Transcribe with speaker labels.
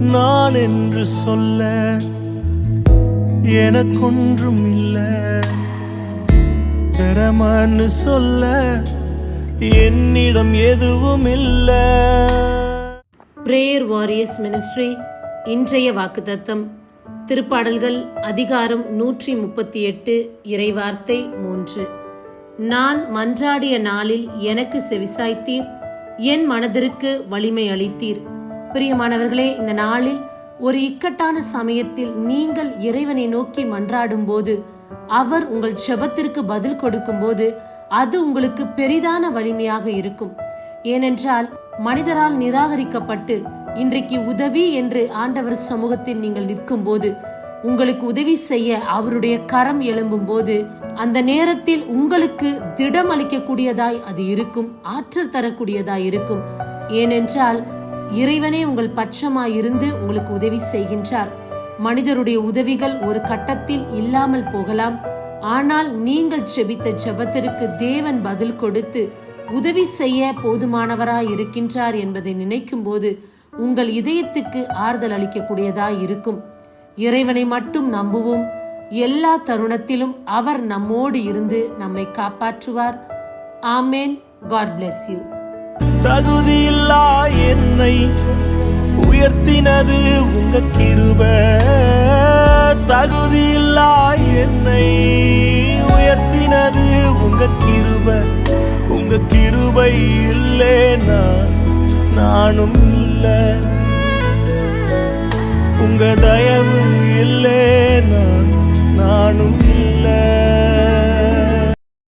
Speaker 1: நான் என்று சொல்ல எனக்கொன்றும் இல்லை. பெறமான்னு சொல்ல என்னிடம் எதுவும் இல்லை.
Speaker 2: பிரேயர் வாரியர்ஸ் மினிஸ்ட்ரி இன்றைய வாக்குத்தத்தம். திருப்பாடல்கள் அதிகாரம் நூற்றி முப்பத்தி எட்டு இறைவார்த்தை மூன்று. நான் மன்றாடிய நாளில் எனக்கு செவிசாய்த்தீர் என் மனதிற்கு வலிமை அளித்தீர். பிரியமானவர்களே இந்த நாளில் ஒரு இக்கட்டான சமயத்தில் நீங்கள் இறைவனை நோக்கி மன்றாடும் போது அவர் உங்கள் செபத்திற்கு பதில் கொடுக்கும் போது அது உங்களுக்கு பெரிதான வலிமையாக இருக்கும். ஏனென்றால் மனிதரால் நிராகரிக்கப்பட்டு இன்றைக்கு உதவி என்று ஆண்டவர் சமூகத்தில் நீங்கள் நிற்கும் போது உங்களுக்கு உதவி செய்ய அவருடைய கரம் எழும்பும் போது அந்த நேரத்தில் உங்களுக்கு திடம் அளிக்கக்கூடியதாய் அது இருக்கும் ஆற்றல் தரக்கூடியதாய் இருக்கும். ஏனென்றால் இறைவனே உங்கள் பட்சமாயிருந்து உங்களுக்கு உதவி செய்கின்றார். மனிதருடைய உதவிகள் ஒரு கட்டத்தில் இல்லாமல் போகலாம். ஆனால் நீங்கள் செபித்த ஜெபத்திற்கு தேவன் பதில் கொடுத்து உதவி செய்ய போதுமானவராய் இருக்கின்றார் என்பதை நினைக்கும் போது உங்கள் இதயத்துக்கு ஆறுதல் அளிக்கக்கூடியதாய் இருக்கும். இறைவனை மட்டும் நம்புவோம். எல்லா தருணத்திலும் அவர் நம்மோடு இருந்து நம்மை காப்பாற்றுவார். ஆமேன். காட் பிளெஸ் யூ
Speaker 1: தகுதியில்லா என்னை உயர்த்தினது உங்க கிருப. தகுதியில்லா என்னை உயர்த்தினது உங்க கிருப. உங்க கிருபை இல்லேனா நானும் இல்ல. உங்க தயவு இல்லேனா நானும்